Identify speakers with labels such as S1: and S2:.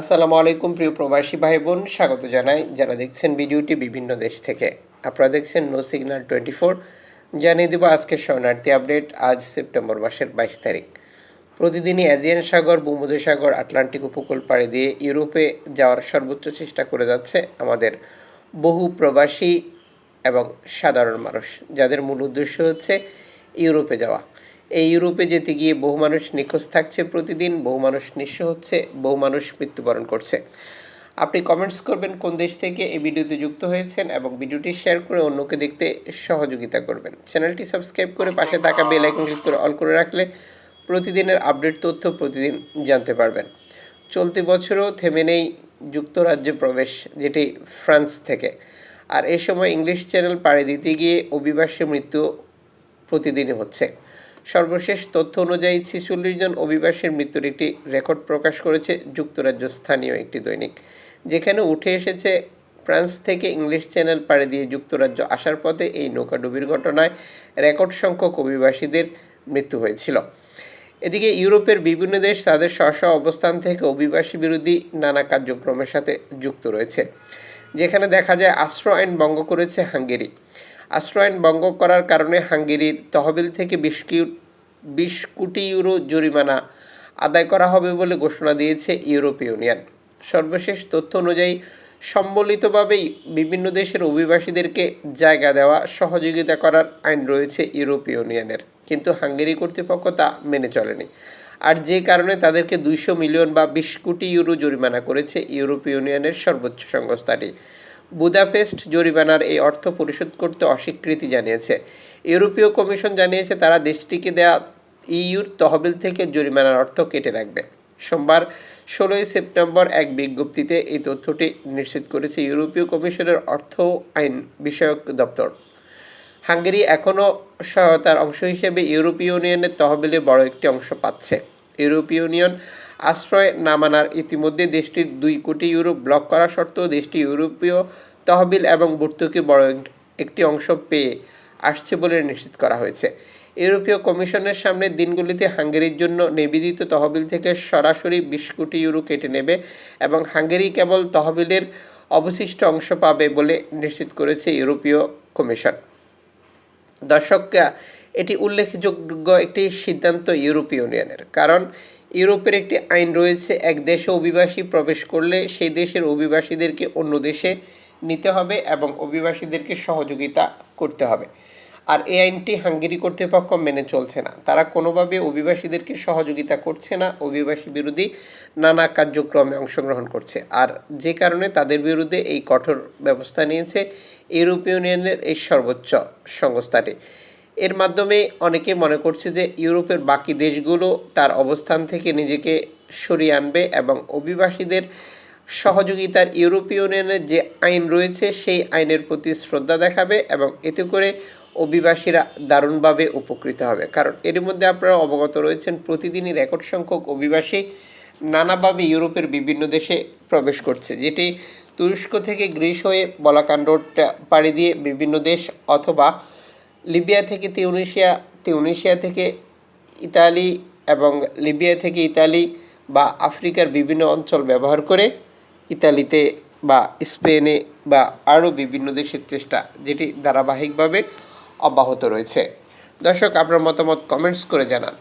S1: আসসালামু আলাইকুম, প্রিয় প্রবাসী ভাই বোন স্বাগত জানাই যারা দেখছেন ভিডিওটি বিভিন্ন দেশ থেকে। আপনারা দেখছেন নো সিগন্যাল টোয়েন্টি ফোর জানিয়ে দেবো আজকের শরণার্থী আপডেট, আজ সেপ্টেম্বর মাসের বাইশ তারিখ। প্রতিদিনই অ্যাজিয়ান সাগর ভূমধ্যসাগর আটলান্টিক উপকূল পাড়ি দিয়ে ইউরোপে যাওয়ার সর্বোচ্চ চেষ্টা করে যাচ্ছে আমাদের বহু প্রবাসী এবং সাধারণ মানুষ, যাদের মূল উদ্দেশ্য হচ্ছে ইউরোপে যাওয়া। এই ইউরোপে যেতে গিয়ে বহু মানুষ নিখোঁজ থাকছে প্রতিদিন, বহু মানুষ নিঃস্ব হচ্ছে, বহু মানুষ মৃত্যুবরণ করছে। আপনি কমেন্টস করবেন কোন দেশ থেকে এই ভিডিওতে যুক্ত হয়েছেন এবং ভিডিওটি শেয়ার করে অন্যকে দেখতে সহযোগিতা করবেন। চ্যানেলটি সাবস্ক্রাইব করে পাশে থাকা বেল আইকন ক্লিক করে অল করে রাখলে প্রতিদিনের আপডেট তথ্য প্রতিদিন জানতে পারবেন। চলতি বছরও থেমে নেই যুক্তরাজ্যে প্রবেশ, যেটি ফ্রান্স থেকে। আর এই সময় ইংলিশ চ্যানেল পাড়ি দিতে গিয়ে অভিবাসী মৃত্যু প্রতিদিনই হচ্ছে। সর্বশেষ তথ্য অনুযায়ী ছেচল্লিশ জন অভিবাসীর মৃত্যুর একটি রেকর্ড প্রকাশ করেছে যুক্তরাজ্য স্থানীয় একটি দৈনিক। যেখানে উঠে এসেছে, ফ্রান্স থেকে ইংলিশ চ্যানেল পাড়ি দিয়ে যুক্তরাজ্য আসার পথে এই নৌকাডুবির ঘটনায় রেকর্ড সংখ্যক অভিবাসীদের মৃত্যু হয়েছিল। এদিকে ইউরোপের বিভিন্ন দেশ তাদের স্ব অবস্থান থেকে অভিবাসী বিরোধী নানা কার্যক্রমের সাথে যুক্ত রয়েছে, যেখানে দেখা যায় আশ্রয় আইন ভঙ্গ করেছে হাঙ্গেরি। আশ্রয় আইন ভঙ্গ করার কারণে হাঙ্গেরির তহবিল থেকে বিশ বিশ কোটি ইউরো জরিমানা আদায় করা হবে বলে ঘোষণা দিয়েছে ইউরোপীয় ইউনিয়ন। সর্বশেষ তথ্য অনুযায়ী, সম্বলিতভাবেই বিভিন্ন দেশের অভিবাসীদেরকে জায়গা দেওয়া, সহযোগিতা করার আইন রয়েছে ইউরোপীয় ইউনিয়নের। কিন্তু হাঙ্গেরি কর্তৃপক্ষ তা মেনে চলেনি। আর যে কারণে তাদেরকে দুইশো মিলিয়ন বা বিশ কোটি ইউরো জরিমানা করেছে ইউরোপীয় ইউনিয়নের সর্বোচ্চ সংস্থাটি। বুদাপেস্ট জরিমানার এই অর্থ পরিশোধ করতে অস্বীকৃতি জানিয়েছে। ইউরোপীয় কমিশন জানিয়েছে তারা দেশটিকে দেয়া ইইউর তহবিল থেকে জরিমানার অর্থ কেটে রাখবে। সোমবার ষোলোই সেপ্টেম্বর এক বিজ্ঞপ্তিতে এই তথ্যটি নিশ্চিত করেছে ইউরোপীয় কমিশনের অর্থ আইন বিষয়ক দপ্তর। হাঙ্গেরি এখনও সহায়তার অংশ হিসেবে ইউরোপীয় ইউনিয়নের তহবিলে বড় একটি অংশ পাচ্ছে। ইউরোপীয় ইউনিয়ন আশ্রয় না মানার ইতিমধ্যে দেশটির দুই কোটি ইউরো ব্লক করা সত্ত্বেও দেশটি ইউরোপীয় তহবিল এবং ভর্তুকির বড় একটি অংশ পেয়ে আসছে বলে নিশ্চিত করা হয়েছে। ইউরোপীয় কমিশনের সামনে দিনগুলিতে হাঙ্গেরির জন্য নিবেদিত তহবিল থেকে সরাসরি বিশ কোটি ইউরো কেটে নেবে এবং হাঙ্গেরি কেবল তহবিলের অবশিষ্ট অংশ পাবে বলে নিশ্চিত করেছে ইউরোপীয় কমিশন। দর্শক, এটি উল্লেখযোগ্য একটি সিদ্ধান্ত ইউরোপীয় ইউনিয়নের, কারণ ইউরোপের একটি আইন রয়েছে, এক দেশে অভিবাসী প্রবেশ করলে সেই দেশের অভিবাসীদেরকে অন্য দেশে নিতে হবে এবং অভিবাসীদেরকে সহযোগিতা করতে হবে। আর এই আইনটি হাঙ্গেরি কর্তৃপক্ষ মেনে চলছে না। তারা কোনোভাবে অভিবাসীদেরকে সহযোগিতা করছে না, অভিবাসী বিরোধী নানা কার্যক্রমে অংশগ্রহণ করছে। আর যে কারণে তাদের বিরুদ্ধে এই কঠোর ব্যবস্থা নিয়েছে ইউরোপীয় ইউনিয়নের এই সর্বোচ্চ সংস্থাটি। এর মাধ্যমে অনেকে মনে করছে যে ইউরোপের বাকি দেশগুলো তার অবস্থান থেকে নিজেকে সরিয়ে আনবে এবং অভিবাসীদের সহযোগিতার ইউরোপীয় ইউনিয়নের যে আইন রয়েছে সেই আইনের প্রতি শ্রদ্ধা দেখাবে এবং এতে করে অভিবাসীরা দারুণভাবে উপকৃত হবে। কারণ এর মধ্যে আপনারা অবগত রয়েছেন, প্রতিদিনই রেকর্ড সংখ্যক অভিবাসী নানাভাবে ইউরোপের বিভিন্ন দেশে প্রবেশ করছে। যেটি তুরস্ক থেকে গ্রিস হয়ে বলাকান্ডটা পাড়ি দিয়ে বিভিন্ন দেশ অথবা লিবিয়া থেকে তিউনিশিয়া তিউনিশিয়া থেকে ইতালি এবং লিবিয়া থেকে ইতালি বা আফ্রিকার বিভিন্ন অঞ্চল ব্যবহার করে ইতালিতে বা স্পেনে বা আরও বিভিন্ন দেশের চেষ্টা যেটি ধারাবাহিকভাবে অব্যাহত রয়েছে। দর্শক, আপনার মতামত কমেন্টস করে জানান।